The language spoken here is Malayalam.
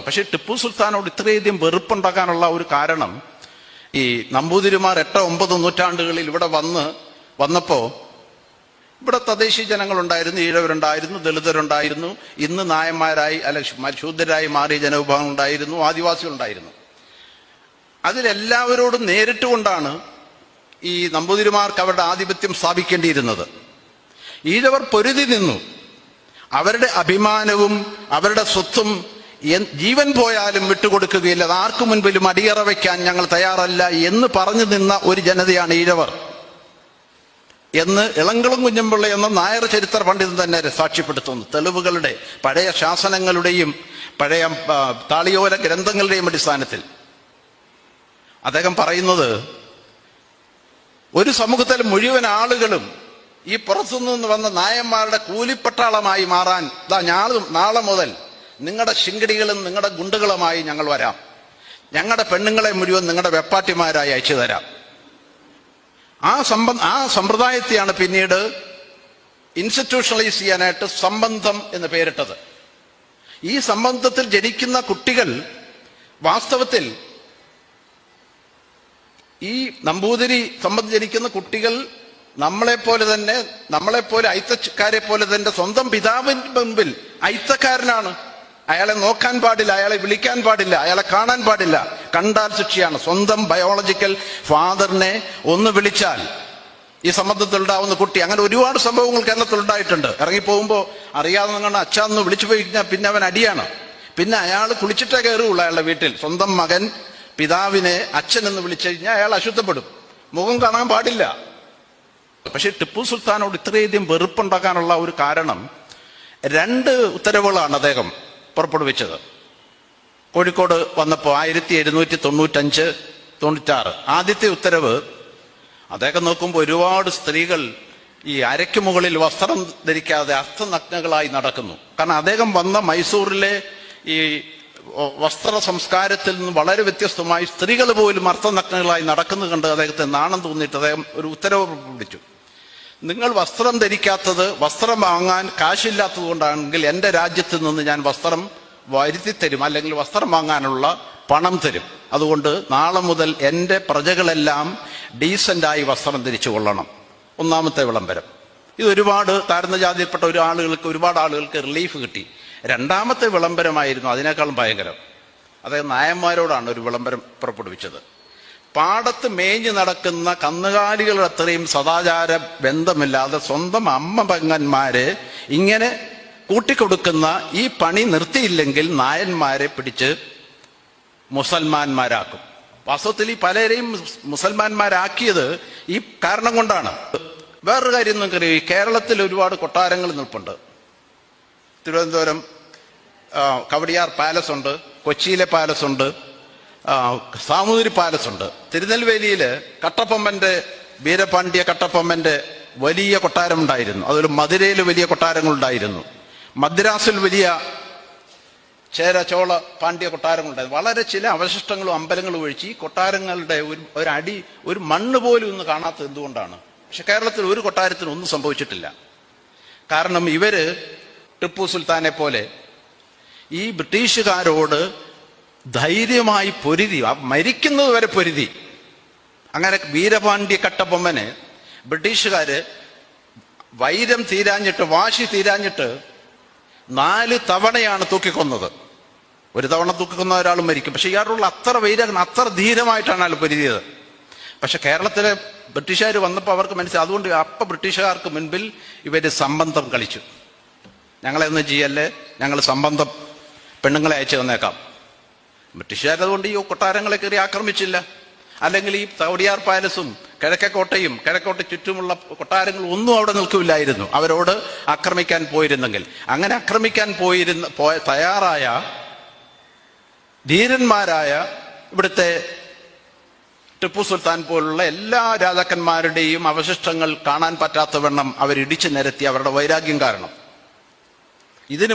പക്ഷെ ടിപ്പു സുൽത്താനോട് ഇത്രയധികം വെറുപ്പുണ്ടാക്കാനുള്ള ഒരു കാരണം ഈ നമ്പൂതിരിമാർ എട്ട് ഒമ്പത് നൂറ്റാണ്ടുകളിൽ ഇവിടെ വന്ന് വന്നപ്പോൾ ഇവിടെ തദ്ദേശീയ ജനങ്ങളുണ്ടായിരുന്നു ഈഴവരുണ്ടായിരുന്നു ദളിതരുണ്ടായിരുന്നു ഇന്ന് നായന്മാരായി അല്ല ശൂദ്രരായി മാറിയ ജനവിഭാഗം ഉണ്ടായിരുന്നു ആദിവാസികളുണ്ടായിരുന്നു. അതിലെല്ലാവരോടും നേരിട്ട് കൊണ്ടാണ് ഈ നമ്പൂതിരിമാർക്ക് അവരുടെ ആധിപത്യം സ്ഥാപിക്കേണ്ടിയിരുന്നത്. ഈഴവർ പൊരുതി നിന്നു. അവരുടെ അഭിമാനവും അവരുടെ സ്വത്തും ജീവൻ പോയാലും വിട്ടുകൊടുക്കുകയില്ല. അത് ആർക്കു മുൻപിലും അടിയറ വയ്ക്കാൻ ഞങ്ങൾ തയ്യാറല്ല എന്ന് പറഞ്ഞു നിന്ന ഒരു ജനതയാണ് ഈഴവർ. എന്ന് ഇളങ്കുളം കുഞ്ഞമ്പിള്ള എന്ന നായർ ചരിത്ര പണ്ഡിതൻ തന്നെ സാക്ഷ്യപ്പെടുത്തുന്നു. തെളിവുകളുടെ പഴയ ശാസനങ്ങളുടെയും പഴയ താളിയോല ഗ്രന്ഥങ്ങളുടെയും അടിസ്ഥാനത്തിൽ. അദ്ദേഹം പറയുന്നത് ഒരു സമൂഹത്തിലെ മുഴുവൻ ആളുകളും ഈ പുറത്തുനിന്ന് വന്ന നായന്മാരുടെ കൂലിപ്പട്ടാളമായി മാറാൻ നാളെ മുതൽ നിങ്ങളുടെ ശിങ്കടികളും നിങ്ങളുടെ ഗുണ്ടുകളുമായി ഞങ്ങൾ വരാം. ഞങ്ങളുടെ പെണ്ണുങ്ങളെ മുഴുവൻ നിങ്ങളുടെ വെപ്പാട്ടിമാരായി അയച്ചു തരാം. ആ സമ്പ ആ സമ്പ്രദായത്തെയാണ് പിന്നീട് ഇൻസ്റ്റിറ്റ്യൂഷണലൈസ് ചെയ്യാനായിട്ട് സംബന്ധം എന്ന് പേരിട്ടത്. ഈ സംബന്ധത്തിൽ ജനിക്കുന്ന കുട്ടികൾ വാസ്തവത്തിൽ ഈ നമ്പൂതിരി സംബന്ധം ജനിക്കുന്ന കുട്ടികൾ നമ്മളെപ്പോലെ തന്നെ നമ്മളെപ്പോലെ അയിത്തക്കാരെ പോലെ തന്നെ സ്വന്തം പിതാവിന്റെ മുമ്പിൽ അയിത്തക്കാരനാണ്. അയാളെ നോക്കാൻ പാടില്ല അയാളെ വിളിക്കാൻ പാടില്ല അയാളെ കാണാൻ പാടില്ല. കണ്ടാൽ ശിക്ഷയാണ്. സ്വന്തം ബയോളജിക്കൽ ഫാദറിനെ ഒന്ന് വിളിച്ചാൽ ഈ സംബന്ധത്തിൽ ഉണ്ടാവുന്ന കുട്ടി അങ്ങനെ ഒരുപാട് സംഭവങ്ങൾ കേരളത്തിൽ ഉണ്ടായിട്ടുണ്ട്. ഇറങ്ങിപ്പോകുമ്പോൾ അറിയാതെ നിങ്ങളുടെ അച്ഛന്ന് വിളിച്ചു പോയി കഴിഞ്ഞാൽ പിന്നെ അവൻ അടിയാണ്. പിന്നെ അയാൾ കുളിച്ചിട്ടേ കയറുള്ളൂ അയാളുടെ വീട്ടിൽ. സ്വന്തം മകൻ പിതാവിനെ അച്ഛൻ എന്ന് വിളിച്ചു കഴിഞ്ഞാൽ അയാൾ അശുദ്ധപ്പെടും. മുഖം കാണാൻ പാടില്ല. പക്ഷെ ടിപ്പു സുൽത്താനോട് ഇത്രയധികം വെറുപ്പുണ്ടാക്കാനുള്ള ഒരു കാരണം രണ്ട് ഉത്തരവുകളാണ് അദ്ദേഹം. പുറപ്പെടുവിച്ചത്. കോഴിക്കോട് വന്നപ്പോൾ ആയിരത്തി എഴുന്നൂറ്റി തൊണ്ണൂറ്റഞ്ച് തൊണ്ണൂറ്റാറ്. ആദ്യത്തെ ഉത്തരവ് അദ്ദേഹം നോക്കുമ്പോൾ ഒരുപാട് സ്ത്രീകൾ ഈ അരയ്ക്ക് മുകളിൽ വസ്ത്രം ധരിക്കാതെ അർത്ഥനഗ്നകളായി നടക്കുന്നു. കാരണം അദ്ദേഹം വന്ന മൈസൂരിലെ ഈ വസ്ത്ര സംസ്കാരത്തിൽ നിന്ന് വളരെ വ്യത്യസ്തമായി സ്ത്രീകൾ പോലും അർത്ഥനഗ്നകളായി നടക്കുന്നത് കണ്ട് അദ്ദേഹത്തെ നാണം തോന്നിയിട്ട് അദ്ദേഹം ഒരു ഉത്തരവ് പിടിച്ചു നിങ്ങൾ വസ്ത്രം ധരിക്കാത്തത് വസ്ത്രം വാങ്ങാൻ കാശില്ലാത്തത് കൊണ്ടാണെങ്കിൽ എന്റെ രാജ്യത്ത് നിന്ന് ഞാൻ വസ്ത്രം വരുത്തി തരും അല്ലെങ്കിൽ വസ്ത്രം വാങ്ങാനുള്ള പണം തരും. അതുകൊണ്ട് നാളെ മുതൽ എന്റെ പ്രജകളെല്ലാം ഡീസന്റായി വസ്ത്രം ധരിച്ചു കൊള്ളണം. ഒന്നാമത്തെ വിളംബരം. ഇത് ഒരുപാട് താഴ്ന്ന ജാതിയിൽപ്പെട്ട ഒരു ആളുകൾക്ക് ഒരുപാട് ആളുകൾക്ക് റിലീഫ് കിട്ടി. രണ്ടാമത്തെ വിളംബരമായിരുന്നു അതിനേക്കാളും ഭയങ്കരം. അതായത് നായന്മാരോടാണ് ഒരു വിളംബരം പുറപ്പെടുവിച്ചത്. പാടത്ത് മേഞ്ഞു നടക്കുന്ന കന്നുകാലികളുടെ അത്രയും സദാചാര ബന്ധമില്ലാതെ സ്വന്തം അമ്മ പെങ്ങന്മാരെ ഇങ്ങനെ കൂട്ടിക്കൊടുക്കുന്ന ഈ പണി നിർത്തിയില്ലെങ്കിൽ നായന്മാരെ പിടിച്ച് മുസൽമാന്മാരാക്കും. വാസ്തവത്തിൽ ഈ പലരെയും മുസ് മുസൽമാന്മാരാക്കിയത് ഈ കാരണം കൊണ്ടാണ്. വേറൊരു കാര്യം നിങ്ങൾക്കറിയാം ഈ കേരളത്തിൽ ഒരുപാട് കൊട്ടാരങ്ങൾ നിൽപ്പുണ്ട്. തിരുവനന്തപുരം കവടിയാർ പാലസ് ഉണ്ട് കൊച്ചിയിലെ പാലസ് ഉണ്ട്. സാമൂതിരി പാലസ് ഉണ്ട്. തിരുനെൽവേലിയിൽ കട്ടപ്പമ്മന്റെ വീരപാണ്ഡ്യ കട്ടപ്പമ്മന്റെ വലിയ കൊട്ടാരം ഉണ്ടായിരുന്നു. അതൊരു മധുരയിൽ വലിയ കൊട്ടാരങ്ങളുണ്ടായിരുന്നു. മദ്രാസിൽ വലിയ ചേര ചോള പാണ്ഡ്യ കൊട്ടാരങ്ങളുണ്ടായിരുന്നു. വളരെ ചില അവശിഷ്ടങ്ങളും അമ്പലങ്ങളും ഒഴിച്ച് ഈ കൊട്ടാരങ്ങളുടെ ഒരു ഒരു അടി ഒരു മണ്ണ് പോലും ഇന്ന് കാണാത്തത് എന്തുകൊണ്ടാണ്? പക്ഷെ കേരളത്തിൽ ഒരു കൊട്ടാരത്തിന് ഒന്നും സംഭവിച്ചിട്ടില്ല. കാരണം ഇവർ ടിപ്പു സുൽത്താനെ പോലെ ഈ ബ്രിട്ടീഷുകാരോട് ധൈര്യമായി പൊരുതി മരിക്കുന്നത് വരെ പൊരുതി. അങ്ങനെ വീരപാണ്ഡ്യ കട്ടപ്പൊമ്മന് ബ്രിട്ടീഷുകാര് വൈരം തീരാഞ്ഞിട്ട് വാശി തീരാഞ്ഞിട്ട് നാല് തവണയാണ് തൂക്കിക്കൊന്നത്. ഒരു തവണ തൂക്കിക്കൊന്ന ഒരാൾ മരിക്കും. പക്ഷെ ഇയാളുള്ള അത്ര വൈരം അത്ര ധീരമായിട്ടാണ് അയാൾ പൊരുതിയത്. പക്ഷെ കേരളത്തിലെ ബ്രിട്ടീഷുകാർ വന്നപ്പോൾ അവർക്ക് മനസ്സിലായി. അതുകൊണ്ട് അപ്പൊ ബ്രിട്ടീഷുകാർക്ക് മുൻപിൽ ഇവർ സംബന്ധം കളിച്ചു. ഞങ്ങളെ ഒന്നും ചെയ്യല്ലേ ഞങ്ങൾ സംബന്ധം പെണ്ണുങ്ങളെ അയച്ചു തന്നേക്കാം. ബ്രിട്ടീഷുകാരതുകൊണ്ട് ഈ കൊട്ടാരങ്ങളെ കയറി ആക്രമിച്ചില്ല. അല്ലെങ്കിൽ ഈ തവടിയാർ പാലസും കിഴക്കേക്കോട്ടയും കിഴക്കോട്ട ചുറ്റുമുള്ള കൊട്ടാരങ്ങൾ ഒന്നും അവിടെ നിൽക്കില്ലായിരുന്നു. അവരോട് ആക്രമിക്കാൻ പോയിരുന്നെങ്കിൽ. അങ്ങനെ ആക്രമിക്കാൻ പോയിരുന്ന പോയ തയ്യാറായ ധീരന്മാരായ ഇവിടുത്തെ ടിപ്പു സുൽത്താൻ പോലുള്ള എല്ലാ രാജാക്കന്മാരുടെയും അവശിഷ്ടങ്ങൾ കാണാൻ പറ്റാത്തവണ്ണം അവർ ഇടിച്ചു നിരത്തി അവരുടെ വൈരാഗ്യം കാരണം. ഇതിന്